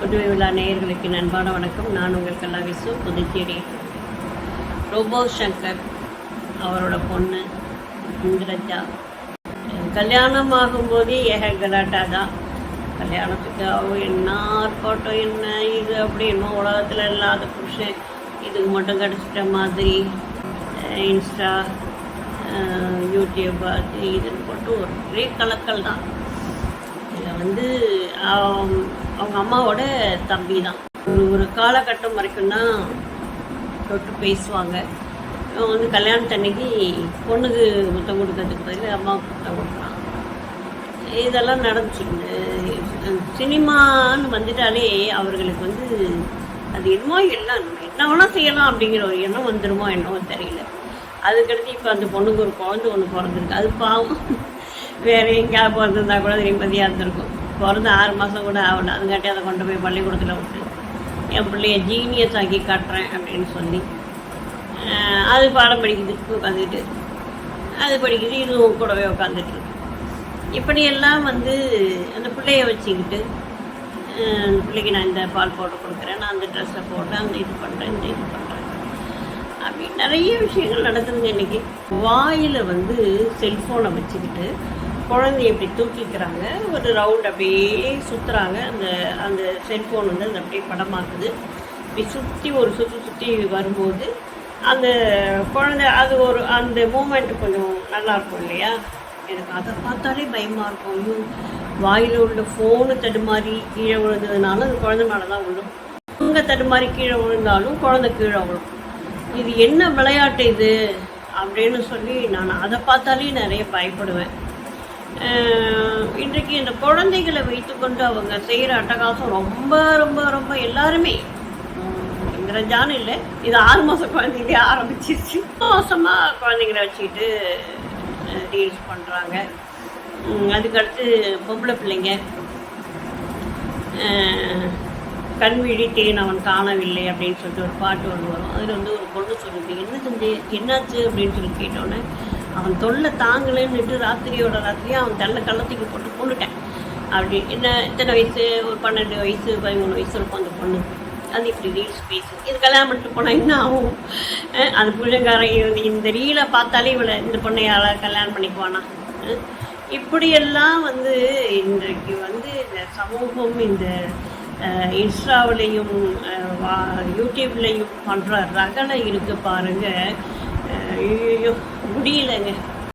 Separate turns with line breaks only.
புதுவை விழா நேயர்களுக்கு நண்பான வணக்கம். நான் உங்கள் கல்லாவிசு புதுச்சேரி. ரோபோ சங்கர் அவரோட பொண்ணு இந்திரஜா. கல்யாணம் ஆகும்போதே ஏக கலாட்டா தான் கல்யாணத்துக்கு அவ என்ன ஆர்ப்பாட்டம் என்ன இது அப்படி என்ன உலகத்தில் இல்லாத புருஷன். இதுக்கு மட்டும் கிடச்சிட்ட மாதிரி இன்ஸ்டா யூடியூப் அது இதுன்னு போட்டு ஒரே கலக்கல் தான் இதில் வந்து அவங்க அம்மாவோட தம்பி தான் ஒரு ஒரு காலகட்டம் வரைக்கும் தான் தொட்டு பேசுவாங்க. இவன் வந்து கல்யாணத்தன்னைக்கு பொண்ணுக்கு முத்தம் கொடுக்கறதுக்கு பதில் அம்மாவுக்கு முத்தம் கொடுக்குறான். இதெல்லாம் நடந்துச்சு. சினிமான்னு வந்துட்டாலே அவர்களுக்கு வந்து அது என்னமோ எல்லாம் என்ன வேணால் செய்யலாம் அப்படிங்கிற ஒரு எண்ணம் வந்துடுமோ என்னவோ தெரியல. அதுக்கடுத்து இப்போ அந்த பொண்ணுக்கு ஒரு குழந்தை ஒன்று பிறந்திருக்கு. அது பாவம். வேற எங்கேயாவது பிறந்திருந்தா கூட நிம்மதியாக இருந்திருக்கும். பிறந்து ஆறு மாதம் கூட ஆகல. அதுங்காட்டி அதை கொண்டு போய் பள்ளிக்கூடத்தில் விட்டு என் பிள்ளைய ஜீனியஸ் ஆக்கி காட்டுறேன் அப்படின்னு சொல்லி அது பாடம் படிக்குது உட்காந்துட்டு அது படிக்குது இதுவும் கூடவே உட்காந்துட்டு இப்படியெல்லாம் வந்து அந்த பிள்ளைய வச்சுக்கிட்டு அந்த பிள்ளைக்கு நான் இந்த பால் போட்டு கொடுக்குறேன் நான் அந்த ட்ரெஸ்ஸை போட்டு அந்த இது பண்ணுறேன் இந்த இது பண்ணுறேன் அப்படி நிறைய விஷயங்கள் நடக்குதுங்க இன்னைக்கு. வாயில் வந்து செல்ஃபோனை வச்சுக்கிட்டு குழந்தைய இப்படி தூக்கிக்கிறாங்க. ஒரு ரவுண்ட் அப்படியே சுற்றுறாங்க அந்த அந்த செல்ஃபோன் வந்து அது அப்படியே படமாக்குது. இப்படி சுற்றி ஒரு சுற்றி சுற்றி வரும்போது அந்த குழந்தை அது ஒரு அந்த மூமெண்ட் கொஞ்சம் நல்லாயிருக்கும் இல்லையா? எனக்கு அதை பார்த்தாலே பயமாக இருக்கும். ஐயோ வாயில் உள்ள ஃபோனு தடுமாறி கீழே விழுந்ததுனால அந்த குழந்தை மேலே தான் விழும். அங்கே தடுமாறி கீழே விழுந்தாலும் குழந்தை கீழே விழும். இது என்ன விளையாட்டு இது? அப்படின்னு சொல்லி நான் அதை பார்த்தாலே நிறைய பயப்படுவேன். இன்றைக்கு இந்த குழந்தைகளை வைத்துக்கொண்டு அவங்க செய்கிற அட்டகாசம் ரொம்ப ரொம்ப ரொம்ப எல்லாருமே உம் இந்திரஜான்னு இல்லை இது ஆறு மாதம் குழந்தைங்களே ஆரம்பிச்சிருச்சு. மாதமாக குழந்தைங்கள வச்சுக்கிட்டு ரீல்ஸ் பண்ணுறாங்க அதுக்கடுத்து பொம்பளை பிள்ளைங்க. அஹ் கண்விழி தேன் அவன் காணவில்லை அப்படின்னு சொல்லிட்டு ஒரு பாட்டு ஒன்று வரும். அதில் வந்து ஒரு பொண்ணு சொல்லுது என்ன செஞ்சு என்னாச்சு? அப்படின்னு சொல்லி கேட்டோன்னே அவன் தொல்லை தாங்கலைன்னுட்டு ராத்திரியோட ராத்திரியாக அவன் தள்ள கள்ளத்துக்கு போட்டு கொண்டுட்டேன். அப்படி என்ன இத்தனை வயசு? ஒரு பன்னெண்டு வயசு பதிமூணு வயசு இருக்கும் அந்த பொண்ணு. அது இப்படி ரீல்ஸ் பேசு. இது கல்யாணம் பண்ணிட்டு போனால் என்ன ஆகும்? அந்த புள்ளங்காரன் இந்த- இந்த ரீலை பார்த்தாலே இவளை இந்த பொண்ணையால் கல்யாணம் பண்ணிக்குவானா? இப்படியெல்லாம் வந்து இன்றைக்கு வந்து இந்த சமூகம் இந்த இன்ஸ்டாவிலையும் யூடியூப்லேயும் வா- பண்ணுற ரகலை இருக்கு பாருங்க. அஹ், ஐயையோ முடியலங்க